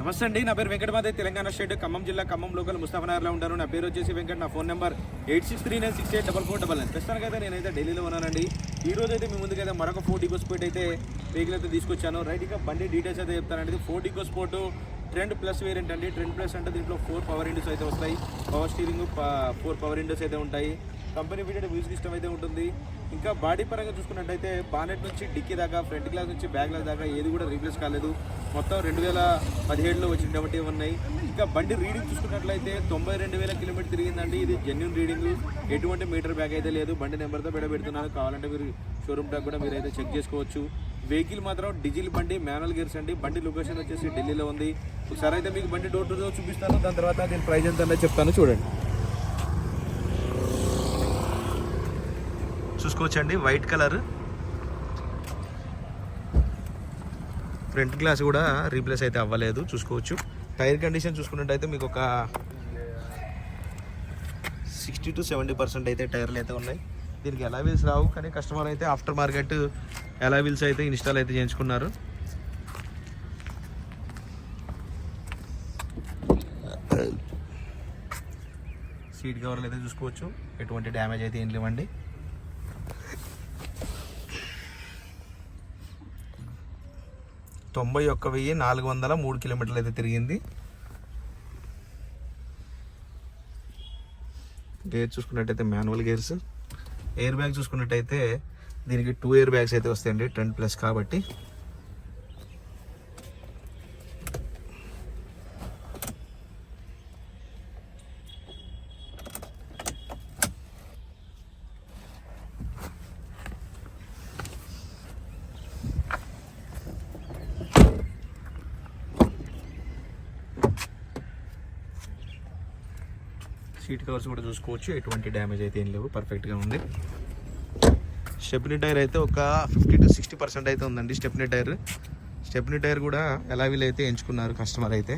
నమస్తే అండి. నా పేరు వెంకటమాదే తెలంగాణ స్టేట్ ఖమ్మం జిల్లా ఖమ్మం లోకల్ ముస్తాఫనగర్లో ఉంటాను. నా పేరు వచ్చేసి వెంకట నా phone number eight six three nine six eight double four double nine. ప్రస్తుతానికి అయితే నేనైతే ఢిల్లీలో ఉన్నానండి. ఈ రోజు అయితే మీ ముందుకైతే మరొక ఫోర్ డిగో స్పోర్ట్ అయితే వెహికల్ అయితే తీసుకొచ్చాను. రైట్ ఇక బండి డీటెయిల్స్ అయితే చెప్తానండి. Ford EcoSport trend plus variant అండి. ట్రెండ్ ప్లస్ అంటే దీంట్లో ఫోర్ పవర్ విండోస్ అయితే వస్తాయి. Power steering four power windows అయితే ఉంటాయి. కంపెనీ ఫిటెడ్ మ్యూజిక్ సిస్టమ్ అయితే ఉంటుంది. ఇంకా బాడీ పరంగా చూసుకున్నట్టయితే బానెట్ నుంచి డిక్కీ దాకా ఫ్రంట్ గ్లాస్ నుంచి బ్యాక్ గ్లాస్ దాకా ఏది కూడా రీప్లేస్ కాలేదు. మొత్తం రెండు వేల పదిహేడులో వచ్చినటువంటి ఉన్నాయి. ఇంకా బండి రీడింగ్ చూసుకున్నట్లయితే తొంభై రెండు వేల కిలోమీటర్ తిరిగిందండి. ఇది జెన్యున్ రీడింగ్. ఎటువంటి మీటర్ బ్యాగ్ అయితే లేదు. బండి నెంబర్తో పెడబెడుతున్నాను కావాలంటే మీరు షోరూమ్ ట్యాగ్ కూడా మీరు అయితే చెక్ చేసుకోవచ్చు. వెహికల్ మాత్రం డీజిల్ బండి మాన్యువల్ గేర్స్ అండి. బండి లొకేషన్ వచ్చేసి ఢిల్లీలో ఉంది. ఒకసారి అయితే మీకు బండి డోర్ టు డోర్ చూపిస్తాను. దాని తర్వాత దీని ప్రైస్ ఎంత చెప్తాను. చూడండి. చూసుకోవచ్చండి. వైట్ కలర్ ఫ్రంట్ గ్లాస్ కూడా రీప్లేస్ అయితే అవ్వలేదు. చూసుకోవచ్చు. టైర్ కండిషన్ చూసుకున్నట్టయితే మీకు ఒక సిక్స్టీ టు సెవెంటీ పర్సెంట్ అయితే టైర్లు అయితే ఉన్నాయి. దీనికి ఎలా వీల్స్ రావు కానీ కస్టమర్ అయితే ఆఫ్టర్ మార్కెట్ ఎలా వీల్స్ అయితే ఇన్స్టాల్ అయితే చేయించుకున్నారు. సీట్ కవర్లు అయితే చూసుకోవచ్చు. ఎటువంటి డ్యామేజ్ అయితే ఏం లేవండి. తొంభై ఒక్క వెయ్యి నాలుగు వందల మూడు కిలోమీటర్లు అయితే తిరిగింది. గేర్ చూసుకున్నట్టయితే మాన్యువల్ గేర్స్. ఎయిర్ బ్యాగ్ చూసుకున్నట్టయితే దీనికి టూ ఇయర్ బ్యాగ్స్ అయితే వస్తాయండి టెన్ ప్లస్ కాబట్టి. సీట్ కవర్స్ కూడా చూసుకోవచ్చు. ఎటువంటి డ్యామేజ్ అయితే ఏం లేవు. పర్ఫెక్ట్గా ఉంది. స్టెప్ని టైర్ అయితే ఒక ఫిఫ్టీ టు సిక్స్టీ పర్సెంట్ అయితే ఉందండి స్టెప్ని టైర్. స్టెప్ని టైర్ కూడా ఎలా వీలైతే ఎంచుకున్నారు కస్టమర్ అయితే.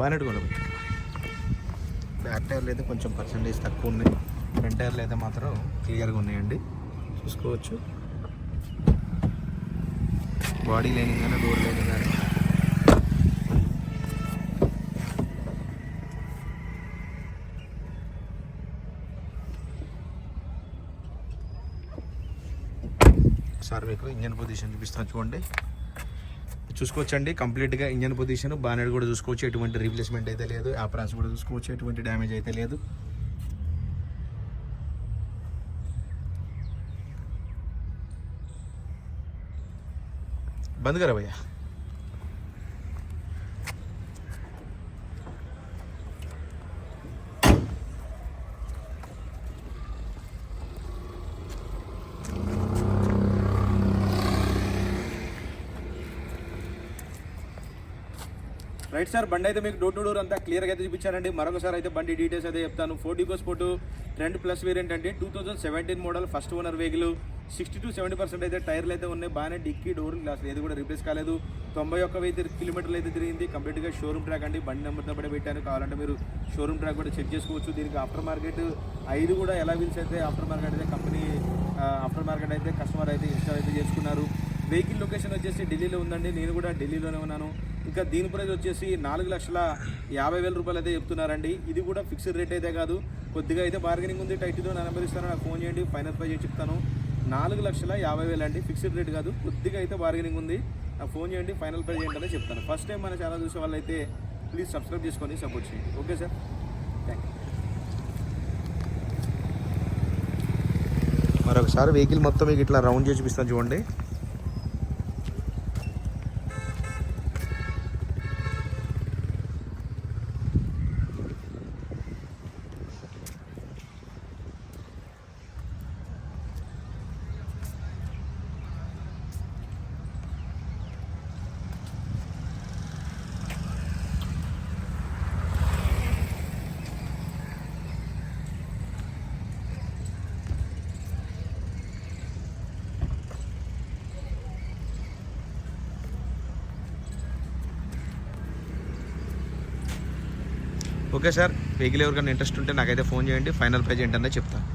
బానెట్ కూడా బ్యాక్ టైర్లు అయితే కొంచెం పర్సంటేజ్ తక్కువ ఉన్నాయి. ఫ్రంట్ టైర్లు అయితే మాత్రం క్లియర్గా ఉన్నాయండి. చూసుకోవచ్చు. బాడీ లైనింగ్ కానీ డోర్ లైనింగ్ కానీ సార్ మీకు ఇంజన్ పొజిషన్ చూపిస్తాను చూడండి. చూసుకోవచ్చండి. కంప్లీట్గా ఇంజన్ పొజిషన్ బానెట్ కూడా చూసుకోవచ్చు. ఎటువంటి రీప్లేస్మెంట్ అయితే లేదు. ఆపరాన్స్ కూడా చూసుకోవచ్చు. ఎటువంటి డ్యామేజ్ అయితే లేదు. బంద్ కరా భయ్యా? రైట్ సార్ బండి అయితే మీకు డోర్ టు డోర్ అంతా క్లియర్గా అయితే చూపించారండి. మరొకసారి అయితే బండి డీటెయిల్స్ అయితే చెప్తాను. Ford EcoSport trend plus variant అండి. Two thousand seventeen model first owner vehicle sixty to seventy percent అయితే టైర్లు అయితే ఉన్నాయి. బాగానే డిక్కీ డోర్ గ్లాస్ ఏది కూడా రిప్లేస్ కాలేదు. తొంభై ఒక్క వెయ్యి కిలోమీటర్లు అయితే తిరిగింది. కంప్లీట్గా షోరూమ్ ట్రాక్ అండి. బండి నెంబర్తో కూడా పెట్టాను కావాలంటే మీరు షోరూమ్ ట్రాక్ కూడా చెక్ చేసుకోవచ్చు. దీనికి ఆఫ్టర్ మార్కెట్ ఐదు కూడా ఎలా వీల్స్ అయితే ఆఫ్టర్ మార్కెట్ అయితే కంపెనీ ఆఫ్టర్ మార్కెట్ అయితే కస్టమర్ అయితే ఇన్స్టాల్ అయితే చేసుకున్నారు. వెహికల్ లొకేషన్ వచ్చేసి ఢిల్లీలో ఉందండి. నేను కూడా ఢిల్లీలోనే ఉన్నాను. ఇంకా దీని ప్రైజ్ వచ్చేసి నాలుగు లక్షల యాభై వేల రూపాయలు అయితే చెప్తున్నారండి. ఇది కూడా ఫిక్స్డ్ రేట్ అయితే కాదు. కొద్దిగా అయితే బార్గెనింగ్ ఉంది. టైట్తో నా నెంబర్ ఇస్తాను నాకు ఫోన్ చేయండి. ఫైనల్ ప్రైజ్ చెప్తాను. నాలుగు లక్షల యాభై వేలు అండి. ఫిక్స్డ్ రేట్ కాదు. కొద్దిగా అయితే బార్గెనింగ్ ఉంది. నాకు ఫోన్ చేయండి. ఫైనల్ ప్రైజ్ ఏంటనే చెప్తాను. ఫస్ట్ టైం మన ఛానల్ చూసే వాళ్ళైతే ప్లీజ్ సబ్స్క్రైబ్ చేసుకొని సపోర్ట్ చేయండి. ఓకే సార్ థ్యాంక్ యూ మరొకసారి వెహికల్ మొత్తం మీకు ఇట్లా రౌండ్ చేసి చూపిస్తాను చూడండి. ఓకే సార్ వెహికల్ ఎవరికైనా ఇంట్రెస్ట్ ఉంటే నాకైతే ఫోన్ చేయండి ఫైనల్ ప్రైజ్ ఏంటనే చెప్తాను